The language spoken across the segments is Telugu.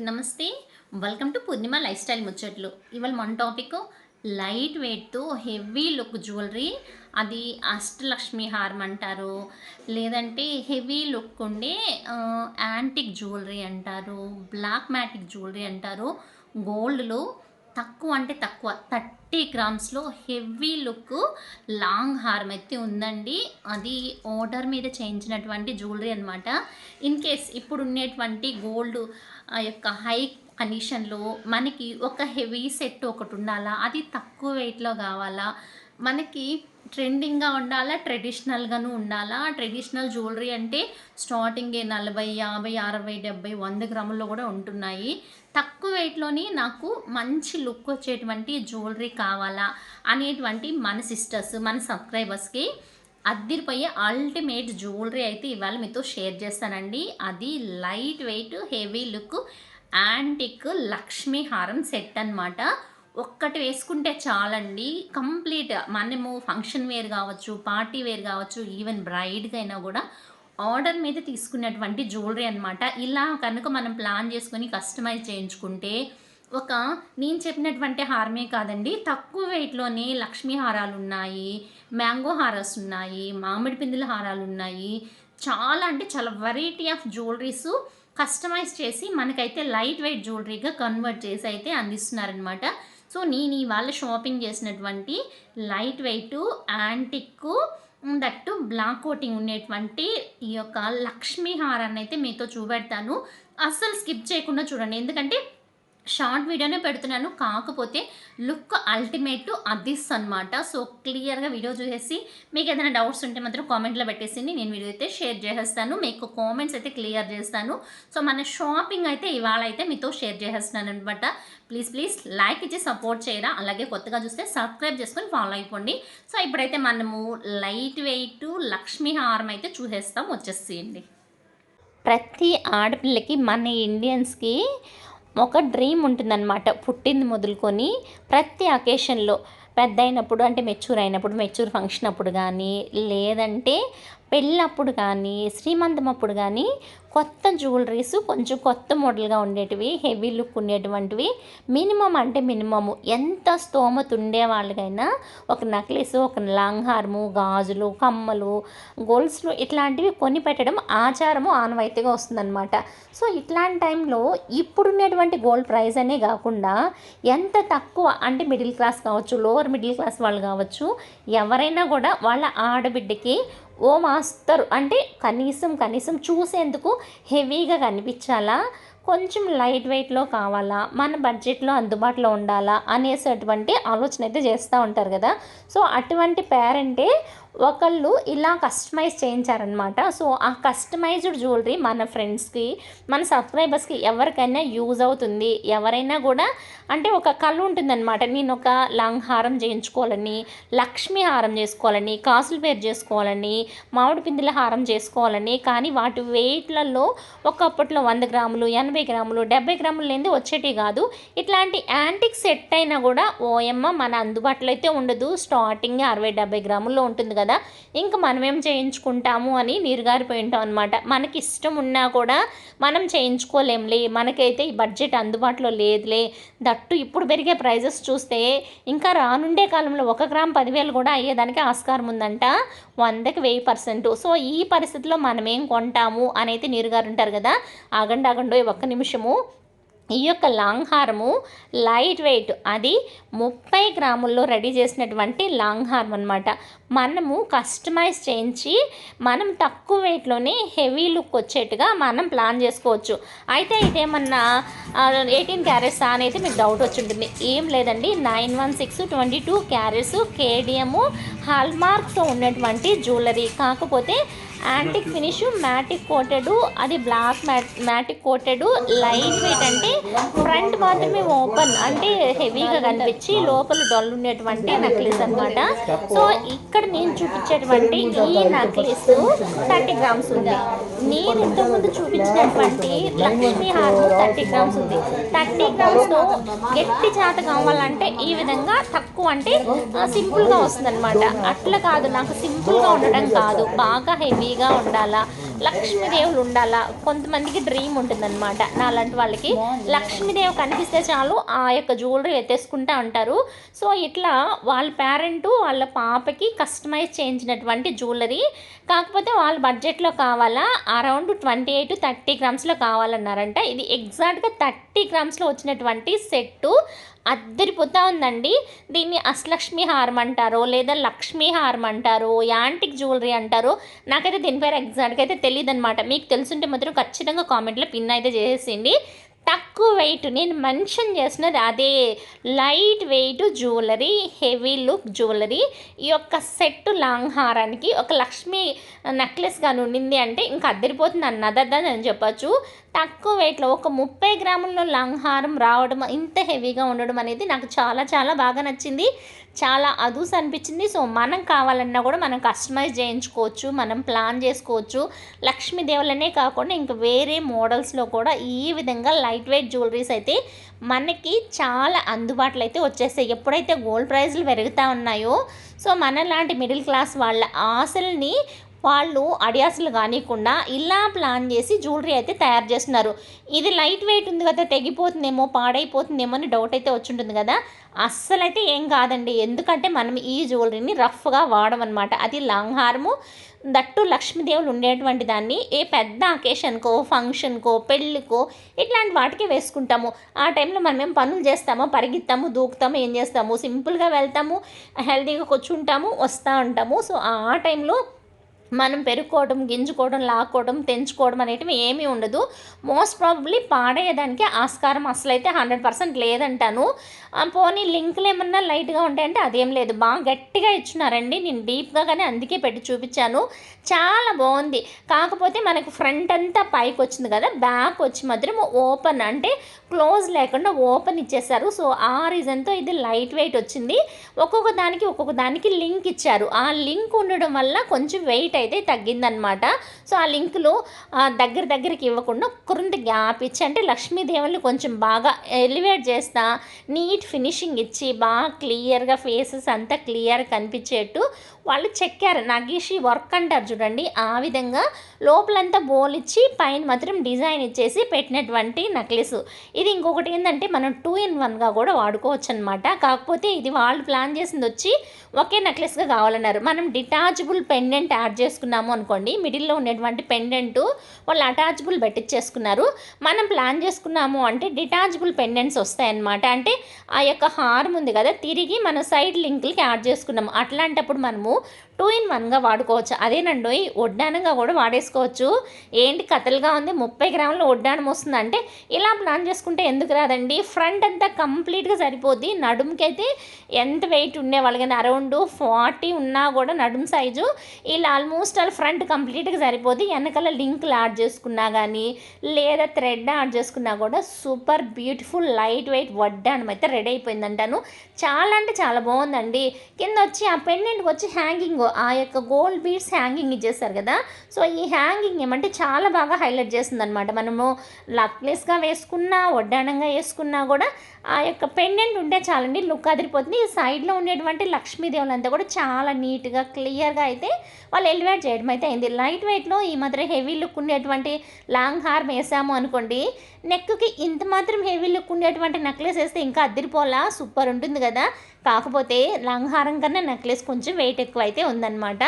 నమస్తే. Welcome to Purnima life style ముచ్చట్లు. ఇవాళ మన టాపిక్ లైట్ వెయిట్తో హెవీ లుక్ జ్యువెలరీ. అది అష్టలక్ష్మి హారం అంటారు. లేదంటే హెవీ లుక్ ఉండే యాంటిక్ జ్యువెలరీ అంటారు. బ్లాక్ మ్యాటిక్ జ్యువెలరీ అంటారు. గోల్డ్లో తక్కువ అంటే తక్కువ. థర్టీ గ్రామ్స్లో హెవీ లుక్ లాంగ్ హారం అయితే ఉందండి. అది ఆర్డర్ మీద చేయించినటువంటి జ్యువెలరీ అనమాట ఇన్ కేస్ ఇప్పుడు ఉండేటువంటి గోల్డ్ ఆ యొక్క హై కండిషన్లో మనకి ఒక హెవీ సెట్ ఒకటి ఉండాలా? అది తక్కువ వెయిట్లో కావాలా? మనకి ట్రెండింగ్గా ఉండాలా? ట్రెడిషనల్గాను ఉండాలా? ట్రెడిషనల్ జ్యువెలరీ అంటే స్టార్టింగే నలభై యాభై అరవై డెబ్బై వంద గ్రాముల్లో కూడా ఉంటున్నాయి. తక్కువ వెయిట్లోని నాకు మంచి లుక్ వచ్చేటువంటి జ్యువెలరీ కావాలా? అనేటువంటి మన సిస్టర్స్ మన సబ్స్క్రైబర్స్కి అద్దిరిపోయే అల్టిమేట్ జ్యువెలరీ అయితే ఇవాళ మీతో షేర్ చేస్తానండి. అది light weight heavy look antique Lakshmi హారం సెట్ అన్నమాట. ఒక్కటి వేసుకుంటే చాలండి. కంప్లీట్ మనము ఫంక్షన్ వేర్ కావచ్చు పార్టీ వేర్ కావచ్చు ఈవెన్ బ్రైడ్గా అయినా కూడా ఆర్డర్ మీద తీసుకున్నటువంటి జ్యువెలరీ అనమాట ఇలా కనుక మనం ప్లాన్ చేసుకొని కస్టమైజ్ చేయించుకుంటే ఒక నేను చెప్పినటువంటి హారమే కాదండి. తక్కువ వెయిట్లోనే లక్ష్మీ హారాలు ఉన్నాయి మ్యాంగో హారాస్ ఉన్నాయి మామిడి పిందుల హారాలు ఉన్నాయి చాలా అంటే చాలా వెరైటీ ఆఫ్ జ్యువెలరీస్ కస్టమైజ్ చేసి మనకైతే లైట్ వెయిట్ జ్యువెలరీగా కన్వర్ట్ చేసి అయితే అందిస్తున్నారనమాట సో నేను ఇవాళ షాపింగ్ చేసినటువంటి light weight antique that black coating ఉండేటువంటి ఈ యొక్క లక్ష్మీ హారాన్ని అయితే మీతో చూపెడతాను. అస్సలు స్కిప్ చేయకుండా చూడండి. ఎందుకంటే షార్ట్ వీడియోనే పెడుతున్నాను. కాకపోతే లుక్ అల్టిమేట్ అదిస్ అనమాట సో క్లియర్గా వీడియో చూసేసి మీకు ఏదైనా డౌట్స్ ఉంటే మాత్రం కామెంట్లో పెట్టేసింది నేను వీడియో అయితే షేర్ చేసేస్తాను. మీకు కామెంట్స్ అయితే క్లియర్ చేస్తాను. సో మన షాపింగ్ అయితే ఇవాళ అయితే మీతో షేర్ చేసేస్తున్నాను అనమాట ప్లీజ్ ప్లీజ్ లైక్ ఇచ్చి సపోర్ట్ చేయరా? అలాగే కొత్తగా చూస్తే సబ్స్క్రైబ్ చేసుకొని ఫాలో అయిపోండి. సో ఇప్పుడైతే మనము లైట్ వెయిట్ లక్ష్మీ హారం అయితే చూసేస్తాం. వచ్చేసేయండి. ప్రతి ఆడపిల్లకి మన ఇండియన్స్కి ఒక డ్రీమ్ ఉంటుందన్నమాట. పుట్టింది మొదలుకొని ప్రతి అకేషన్లో పెద్ద అయినప్పుడు అంటే మెచ్యూర్ అయినప్పుడు మెచ్యూర్ ఫంక్షన్ అప్పుడు కానీ లేదంటే పెళ్ళప్పుడు కానీ శ్రీమంతం అప్పుడు కానీ కొత్త జ్యువెలరీస్ కొంచెం కొత్త మోడల్గా ఉండేటివి హెవీ లుక్ ఉండేటువంటివి. మినిమం అంటే మినిమము ఎంత స్తోమత ఉండే వాళ్ళకైనా ఒక నెక్లెస్ ఒక లాంగ్ హార్ము గాజులు కమ్మలు గోల్స్లు ఇట్లాంటివి కొని పెట్టడం ఆచారము ఆనవాయితీగా వస్తుందన్నమాట. సో ఇట్లాంటి టైంలో ఇప్పుడున్నటువంటి గోల్డ్ ప్రైస్ అనే కాకుండా ఎంత తక్కువ అంటే మిడిల్ క్లాస్ కావచ్చు లోవర్ మిడిల్ క్లాస్ వాళ్ళు కావచ్చు ఎవరైనా కూడా వాళ్ళ ఆడబిడ్డకి ఓ మాస్తరు అంటే కనీసం కనీసం చూసేందుకు హెవీగా కనిపించాలా? కొంచెం లైట్ వెయిట్లో కావాలా? మన బడ్జెట్లో అందుబాటులో ఉండాలా? అనేసేటువంటి ఆలోచన అయితే చేస్తూ ఉంటారు కదా. సో అటువంటి పేరెంటే ఒకళ్ళు ఇలా కస్టమైజ్ చేయించారనమాట సో ఆ కస్టమైజ్డ్ జ్యువెలరీ మన ఫ్రెండ్స్కి మన సబ్స్క్రైబర్స్కి ఎవరికైనా యూజ్ అవుతుంది. ఎవరైనా కూడా అంటే ఒక కళ్ళు ఉంటుందన్నమాట. నేను ఒక లాంగ్ హారం చేయించుకోవాలని లక్ష్మి హారం చేసుకోవాలని కాసులు పేరు చేసుకోవాలని మామిడి పిందుల హారం చేసుకోవాలని కానీ వాటి వెయిట్లలో ఒకప్పట్లో వంద గ్రాములు ఎనభై గ్రాములు డెబ్బై గ్రాములు లేనిది వచ్చేటి కాదు. ఇట్లాంటి యాంటిక్ సెట్ అయినా కూడా ఓఎమ్మ మన అందుబాటులో అయితే ఉండదు. స్టార్టింగ్ అరవై డెబ్బై గ్రాముల్లో ఉంటుంది కదా. కదా? ఇంకా మనమేం చేయించుకుంటాము అని నీరుగారిపోయి ఉంటాం అనమాట మనకి ఇష్టం ఉన్నా కూడా మనం చేయించుకోలేంలే. మనకైతే ఈ బడ్జెట్ అందుబాటులో లేదులే. దట్టు ఇప్పుడు పెరిగే ప్రైజెస్ చూస్తే ఇంకా రానుండే కాలంలో ఒక గ్రామ్ పదివేలు కూడా అయ్యేదానికి ఆస్కారం ఉందంట. వందకి వెయ్యి పర్సెంట్. సో ఈ పరిస్థితిలో మనమేం కొంటాము? అని అయితే నీరుగారు ఉంటారు కదా? ఆగండి ఆగండి ఒక్క నిమిషము. ఈ యొక్క లాంగ్ హారము లైట్ వెయిట్ అది ముప్పై గ్రాముల్లో రెడీ చేసినటువంటి లాంగ్ హార్మ్ అనమాట మనము కస్టమైజ్ చేయించి మనం తక్కువ వెయిట్లోనే హెవీ లుక్ వచ్చేట్టుగా మనం ప్లాన్ చేసుకోవచ్చు. అయితే ఇదేమన్నా ఎయిటీన్ క్యారెట్స్ అనేది మీకు డౌట్ వచ్చి ఉంటుంది. ఏం లేదండి. Nine one six twenty two carats KDM హాల్మార్క్తో ఉన్నటువంటి జ్యువెలరీ కాకపోతే యాంటిక్ ఫినిష్ మ్యాటిక్ కోటెడ్ అది black matte coated light weight అంటే ఫ్రంట్ మాత్రమే ఓపెన్ అంటే హెవీగా కనిపించి లోపల డొల్ ఉండేటువంటి నెక్లెస్ అనమాట సో ఇక్కడ నేను చూపించేటువంటి ఈ నెక్లెస్ థర్టీ గ్రామ్స్ ఉంది. నేను ఇంతకుముందు చూపించినటువంటి లక్ష్మీ హారం థర్టీ గ్రామ్స్ ఉంది. థర్టీ గ్రామ్స్లో గట్టి చేత కావాలంటే ఈ విధంగా తక్కువ అంటే సింపుల్గా వస్తుంది అనమాట అట్లా కాదు నాకు సింపుల్గా ఉండటం కాదు. బాగా హెవీగా ఉండాలా లక్ష్మీదేవులు ఉండాలా కొంతమందికి డ్రీమ్ ఉంటుందన్నమాట. నాలాంటి వాళ్ళకి లక్ష్మీదేవి కనిపిస్తే చాలు ఆ యొక్క జ్యువెలరీ ఎత్తేసుకుంటా ఉంటారు. సో ఇట్లా వాళ్ళ పేరెంట్ వాళ్ళ పాపకి కస్టమైజ్ చేయించినటువంటి జ్యువెలరీ కాకపోతే వాళ్ళ బడ్జెట్లో కావాలా అరౌండ్ ట్వంటీ ఎయిట్ థర్టీ గ్రామ్స్లో కావాలన్నారంట. ఇది ఎగ్జాక్ట్గా థర్టీ గ్రామ్స్లో వచ్చినటువంటి సెట్టు అద్దరిపోతా ఉందండి. దీన్ని అశ్లక్ష్మి హారం అంటారో లేదా లక్ష్మీ హారం అంటారో యాంటిక్ జ్యువెలరీ అంటారో నాకైతే దీని ఎగ్జాక్ట్గా అయితే తెలియదు అనమాట మీకు తెలుసుంటే మాత్రం ఖచ్చితంగా కామెంట్లో పిన్ అయితే చేసేసింది తక్కువ వెయిట్ నేను మెన్షన్ చేసినది అదే light weight jewellery heavy look jewellery ఈ యొక్క సెట్ లాంగ్ హారానికి ఒక లక్ష్మీ నెక్లెస్ కానీ ఉండింది అంటే ఇంకా అద్దరిపోతుంది అన్నదని అని చెప్పచ్చు. తక్కువ వెయిట్లో ఒక ముప్పై గ్రాముల్లో లాంగ్ హారం రావడం ఇంత హెవీగా ఉండడం అనేది నాకు చాలా చాలా బాగా నచ్చింది. చాలా అదూస్ అనిపించింది. సో మనం కావాలన్నా కూడా మనం కస్టమైజ్ చేయించుకోవచ్చు మనం ప్లాన్ చేసుకోవచ్చు. లక్ష్మీదేవులనే కాకుండా ఇంకా వేరే మోడల్స్లో కూడా ఈ విధంగా లైట్ వెయిట్ జ్యువెలరీస్ అయితే మనకి చాలా అందుబాటులో అయితే వచ్చేస్తాయి. ఎప్పుడైతే గోల్డ్ ప్రైజ్లు పెరుగుతూ ఉన్నాయో సో మనలాంటి మిడిల్ క్లాస్ వాళ్ళ ఆశల్ని వాళ్ళు అడియాసులు కానికుండా ఇలా ప్లాన్ చేసి జ్యువెలరీ అయితే తయారు చేస్తున్నారు. ఇది లైట్ వెయిట్ ఉంది కదా తెగిపోతుందేమో పాడైపోతుందేమో అని డౌట్ అయితే వచ్చింటుంది కదా. అస్సలైతే ఏం కాదండి. ఎందుకంటే మనం ఈ జ్యువెలరీని రఫ్గా వాడమన్నమాట. అది లాంగ్ హార్ము దట్టు లక్ష్మీదేవులు ఉండేటువంటి దాన్ని ఏ పెద్ద అకేషన్కో ఫంక్షన్కో పెళ్ళికో ఇట్లాంటి వాటికి వేసుకుంటాము. ఆ టైంలో మనం ఏం పనులు చేస్తామో పరిగెత్తాము దూకుతాము ఏం చేస్తాము? సింపుల్గా వెళ్తాము హెల్తీగా కూర్చుంటాము వస్తూ ఉంటాము. సో ఆ టైంలో మనం పెరుక్కోవడం గింజుకోవడం లాక్కోవడం తెంచుకోవడం అనేటివి ఏమీ ఉండదు. మోస్ట్ ప్రాబబ్లీ పాడేయడానికి ఆస్కారం అసలైతే హండ్రెడ్ పర్సెంట్ లేదంటాను. పోనీ లింకులు ఏమన్నా లైట్గా ఉంటాయంటే అదేం లేదు. బాగా గట్టిగా ఇచ్చినారండి నేను డీప్గా కానీ అందుకే పెట్టి చూపించాను. చాలా బాగుంది కాకపోతే మనకు ఫ్రంట్ అంతా పైకి వచ్చింది కదా బ్యాక్ వచ్చి మాత్రం ఓపెన్ అంటే క్లోజ్ లేకుండా ఓపెన్ ఇచ్చేసారు సో ఆ రీజన్తో ఇది లైట్ వెయిట్ వచ్చింది. ఒక్కొక్క దానికి ఒక్కొక్క దానికి లింక్ ఇచ్చారు. ఆ లింక్ ఉండడం వల్ల కొంచెం వెయిట్ అయితే తగ్గిందనమాట సో ఆ లింకులో దగ్గర దగ్గరికి ఇవ్వకుండా కురింత గ్యాప్ ఇచ్చి అంటే లక్ష్మీదేవుల్ని కొంచెం బాగా ఎలివేట్ చేస్తా నీట్ ఫినిషింగ్ ఇచ్చి బాగా క్లియర్గా ఫేసెస్ అంతా క్లియర్ కనిపించేట్టు వాళ్ళు చెక్కారు నగీషి వర్క్ అంటారు చూడండి ఆ విధంగా లోపలంతా బోల్ ఇచ్చి పైన మాత్రం డిజైన్ ఇచ్చేసి పెట్టినటువంటి నెక్లెస్. ఇది ఇంకొకటి ఏంటంటే మనం టూ ఇన్ వన్గా కూడా వాడుకోవచ్చు అనమాట కాకపోతే ఇది వాళ్ళు ప్లాన్ చేసింది వచ్చి ఒకే నెక్లెస్గా కావాలన్నారు. మనం డిటాచబుల్ పెండెంట్ యాడ్ చేసుకున్నాము అనుకోండి. మిడిల్లో ఉండేటువంటి పెండెంట్ వాళ్ళు అటాచబుల్ పెట్టించేసుకున్నారు మనం ప్లాన్ చేసుకున్నాము అంటే డిటాచబుల్ పెండెంట్స్ వస్తాయన్నమాట. అంటే ఆ యొక్క హార్మ్ ఉంది కదా తిరిగి మన సైడ్ లింకులకి యాడ్ చేసుకున్నాము. అట్లాంటప్పుడు మనము టూ ఇన్ వన్గా వాడుకోవచ్చు. అదేనండి వడ్డానంగా కూడా వాడేసుకోవచ్చు. ఏంటి కథలుగా ఉంది. ముప్పై గ్రాముల వడ్డానం వస్తుంది అంటే ఇలా ప్లాన్ చేసుకుంటే ఎందుకు రాదండి? ఫ్రంట్ అంతా కంప్లీట్గా సరిపోద్ది. నడుముకైతే ఎంత వెయిట్ ఉండే వాళ్ళకి అరౌండ్ ఫార్టీ ఉన్నా కూడా నడుము సైజు ఇలా ఆల్మోస్ట్ ఆల్ ఫ్రంట్ కంప్లీట్గా సరిపోద్ది. వెనకాల లింకులు యాడ్ చేసుకున్నా కానీ లేదా థ్రెడ్ యాడ్ చేసుకున్నా కూడా సూపర్ బ్యూటిఫుల్ లైట్ వెయిట్ వడ్డానం అయితే రెడీ అయిపోయిందంటాను. చాలా అంటే చాలా బాగుందండి. కింద వచ్చి ఆ పెండెంట్కి వచ్చి హ్యాంగింగ్ ఆ యొక్క గోల్డ్ బీడ్స్ హ్యాంగింగ్ ఇచ్చేస్తారు కదా. సో ఈ హ్యాంగింగ్ ఏమంటే చాలా బాగా హైలైట్ చేస్తుంది అనమాట మనము లక్లెస్గా వేసుకున్నా వడ్డానంగా వేసుకున్నా కూడా ఆ యొక్క పెండెంట్ ఉంటే చాలండి లుక్ అదిరిపోతుంది. ఈ సైడ్లో ఉండేటువంటి లక్ష్మీదేవులంతా కూడా చాలా నీట్గా క్లియర్గా అయితే వాళ్ళు ఎలివేట్ చేయడం అయితే అయింది. లైట్ వెయిట్లో ఈ మాత్రం హెవీ లుక్ ఉండేటువంటి లాంగ్ హార్ వేసాము అనుకోండి నెక్కి ఇంత మాత్రం హెవీ లుక్ ఉండేటువంటి నెక్లెస్ వేస్తే ఇంకా అద్దరిపోలా సూపర్ ఉంటుంది కదా. కాకపోతే లాంగ్ హారం కన్నా నెక్లెస్ కొంచెం వెయిట్ ఎక్కువ అయితే ఉందన్నమాట.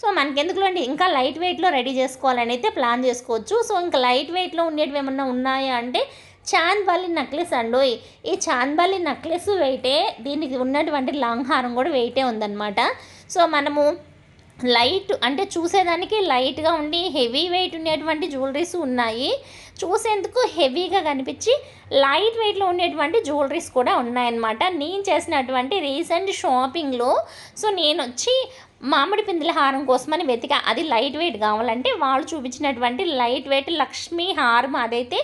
సో మనకెందుకులో అండి? ఇంకా లైట్ వెయిట్లో రెడీ చేసుకోవాలని అయితే ప్లాన్ చేసుకోవచ్చు. సో ఇంకా లైట్ వెయిట్లో ఉండేటివి ఏమన్నా ఉన్నాయా అంటే చాంద్బాలి నక్లెస్ అండి ఈ చాంద్బాలి నక్లెస్ వెయిటే దీనికి ఉన్నటువంటి లాంగ్ హారం కూడా వెయిటే ఉందన్నమాట. సో మనము లైట్ అంటే చూసేదానికి లైట్గా ఉండి హెవీ వెయిట్ ఉండేటువంటి జ్యువెలరీస్ ఉన్నాయి. చూసేందుకు హెవీగా కనిపించి లైట్ వెయిట్లో ఉండేటువంటి జ్యువెలరీస్ కూడా ఉన్నాయన్నమాట. నేను చేసినటువంటి రీసెంట్ షాపింగ్లో సో నేను వచ్చి మామిడి పిందెల హారం కోసమని వెతిక. అది లైట్ వెయిట్ కావాలంటే వాళ్ళు చూపించినటువంటి లైట్ వెయిట్ లక్ష్మీ హారం అదైతే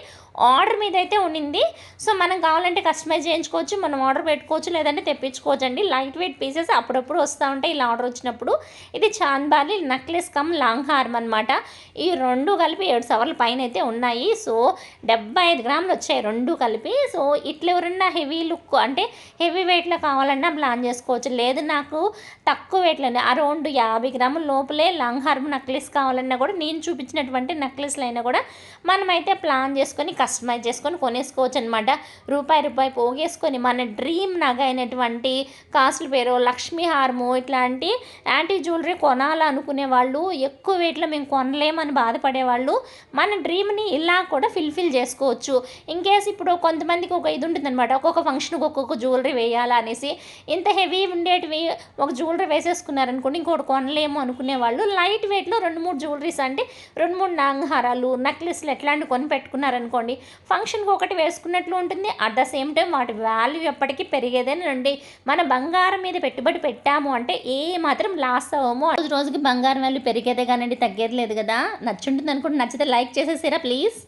ఆర్డర్ మీద అయితే ఉండింది. సో మనం కావాలంటే కస్టమైజ్ చేయించుకోవచ్చు మనం ఆర్డర్ పెట్టుకోవచ్చు లేదంటే తెప్పించుకోవచ్చు అండి లైట్ వెయిట్ పీసెస్ అప్పుడప్పుడు వస్తూ ఉంటాయి ఇలా ఆర్డర్ వచ్చినప్పుడు. ఇది చాంద్బాలి నెక్లెస్ కమ్ లాంగ్ హార్మ్ అనమాట ఈ రెండు కలిపి ఏడు సవర్ల పైన అయితే ఉన్నాయి. సో డెబ్బై ఐదు గ్రాములు వచ్చాయి రెండు కలిపి. సో ఇట్లా ఎవరన్నా హెవీ లుక్ అంటే హెవీ వెయిట్లో కావాలన్నా ప్లాన్ చేసుకోవచ్చు. లేదు నాకు తక్కువ వెయిట్లోనే అరౌండ్ యాభై గ్రాముల లోపలే లాంగ్ హార్మ్ నెక్లెస్ కావాలన్నా కూడా నేను చూపించినటువంటి నెక్లెస్లు అయినా కూడా మనమైతే ప్లాన్ చేసుకొని కస్టమైజ్ చేసుకొని కొనేసుకోవచ్చు అనమాట రూపాయి రూపాయి పోగేసుకొని మన డ్రీమ్ నగ అయినటువంటి కాసుల పేరు లక్ష్మీ హార్మో ఇట్లాంటి యాంటీ జ్యువెలరీ కొనాలనుకునే వాళ్ళు ఎక్కువ వెయిట్లో మేము కొనలేమని బాధపడేవాళ్ళు మన డ్రీమ్ని ఇలా కూడా ఫిల్ఫిల్ చేసుకోవచ్చు. ఇన్కేస్ ఇప్పుడు కొంతమందికి ఒక ఇది ఉంటుంది అనమాట ఒక్కొక్క ఫంక్షన్కి ఒక్కొక్క జ్యువెలరీ వేయాలా అనేసి ఇంత హెవీ ఉండేటివి ఒక జ్యువెలరీ వేసేసుకున్నారనుకోండి ఇంకోటి కొనలేము అనుకునే వాళ్ళు లైట్ వెయిట్లో రెండు మూడు జ్యువెలరీస్ అంటే రెండు మూడు నాంగహారాలు నెక్లెస్లు ఎట్లాంటివి కొని పెట్టుకున్నారనుకోండి ఫంక్షన్కి ఒకటి వేసుకున్నట్లు ఉంటుంది. అట్ ద సేమ్ టైం వాటి వాల్యూ ఎప్పటికీ పెరిగేదేనండి మన బంగారం మీద పెట్టుబడి పెట్టాము అంటే ఏ మాత్రం లాస్ అవ్వము రోజు రోజుకి బంగారం వాల్యూ పెరిగేదే కానండి తగ్గేది లేదు కదా. నచ్చుంటుంది అనుకుంటే నచ్చితే లైక్ చేసేసారా ప్లీజ్